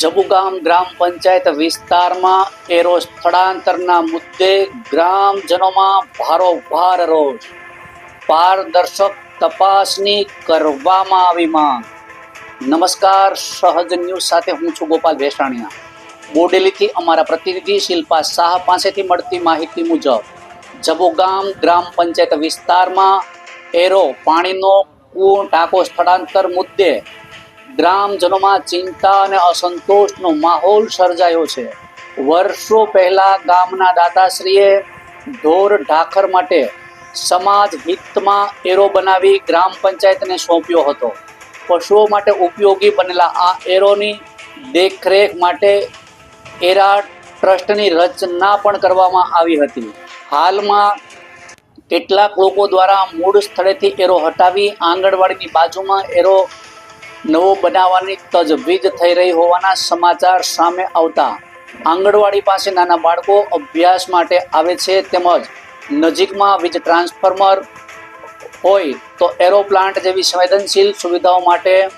જબુગામ ગ્રામ પંચાયત વિસ્તારમાં એરો સ્થળાંતરના મુદ્દે ગ્રામજનોમાં ભારોભાર રોષ. પારદર્શક તપાસની કરવામાં આવી માંગ. નમસ્કાર, સહજ ન્યૂઝ સાથે હું છું ગોપાલ ભેસાણીયા. બોડેલીથી અમારા પ્રતિનિધિ શિલ્પા શાહ પાસેથી મળતી માહિતી મુજબ, જબુગામ ગ્રામ પંચાયત વિસ્તારમાં એરો પાણીનો કૂવો ટાંકો સ્થળાંતર મુદ્દે ગ્રામજનોમાં ચિંતા અને અસંતોષનો માહોલ સર્જાયો છે. વર્ષો પહેલા ગામના દાતાશ્રીએ ઢોર ઢાખર માટે સમાજ હિતમાં એરો બનાવી ગ્રામ પંચાયતને સોંપ્યો હતો. પશુઓ માટે ઉપયોગી બનેલા આ એરોની દેખરેખ માટે એરા ટ્રસ્ટની રચના પણ કરવામાં આવી હતી. હાલમાં કેટલાક લોકો દ્વારા મૂળ સ્થળેથી એરો હટાવી આંગણવાડીની બાજુમાં એરો નવો બનાવવાની તજવીજ થઈ રહી હોવાના સમાચાર સામે આવતા. આંગણવાડી પાસે નાના બાળકો અભ્યાસ માટે આવે છે તેમજ નજીકમાં વીજ ટ્રાન્સફોર્મર હોય તો એરો પ્લાન્ટ જેવી સંવેદનશીલ સુવિધાઓ માટે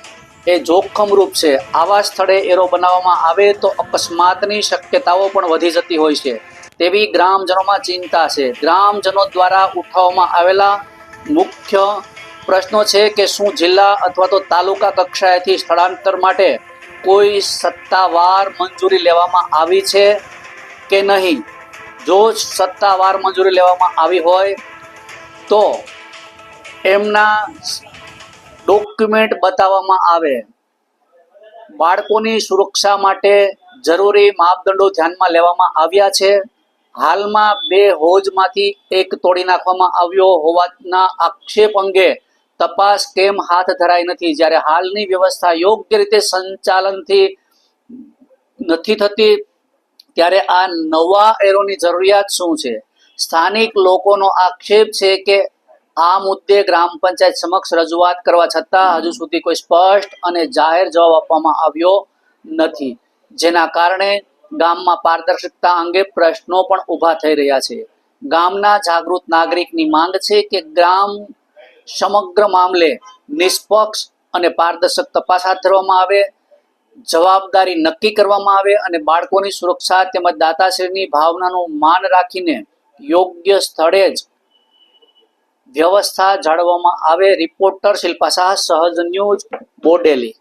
એ જોખમરૂપ છે. આવા સ્થળે એરો બનાવવામાં આવે તો અકસ્માતની શક્યતાઓ પણ વધી જતી હોય છે. તેવી ગ્રામજનોમાં ચિંતા છે. ગ્રામજનો દ્વારા ઉઠાવવામાં આવેલા મુખ્ય પ્રશ્નો છે કે શું જિલ્લા અથવા તો તાલુકા કક્ષાએથી સ્થળાંતર માટે કોઈ સત્તાવાર મંજૂરી લેવામાં આવી છે કે નહીં? જો સત્તાવાર મંજૂરી લેવામાં આવી હોય તો એમના ડોક્યુમેન્ટ બતાવવામાં આવે. બાળકોની સુરક્ષા માટે જરૂરી માપદંડો ધ્યાનમાં લેવામાં આવ્યા છે. હાલમાં બે હોજમાંથી એક તોડી નાખવામાં આવ્યો હોવાના આક્ષેપ અંગે તપાસ કેમ હાથ ધરાઈ નથી? જ્યારે હાલની વ્યવસ્થા યોગ્ય રીતે સંચાલનથી નથી થતી, ત્યારે આ નવા એરોની જરૂરિયાત શું છે? સ્થાનિક લોકોનો આક્ષેપ છે કે આ મુદ્દે ગ્રામ પંચાયત સમક્ષ રજૂઆત કરવા છતાં હજુ સુધી કોઈ સ્પષ્ટ અને જાહેર જવાબ આપવામાં આવ્યો નથી, જેના કારણે ગામમાં પારદર્શકતા અંગે પ્રશ્નો પણ ઊભા થઈ રહ્યા છે. ગામના જાગૃત નાગરિકની માંગ છે કે ગ્રામ સમગ્ર મામલે નિષ્પક્ષ અને પારદર્શક તપાસ હાથ ધરવામાં આવે, જવાબદારી નક્કી કરવામાં આવે અને બાળકોની સુરક્ષા તેમજ દાતાશ્રીની ભાવનાનું માન રાખીને યોગ્ય સ્થળે જ વ્યવસ્થા જાળવવામાં આવે. રિપોર્ટર શિલ્પા શાહ, સહજ ન્યૂઝ, બોડેલી.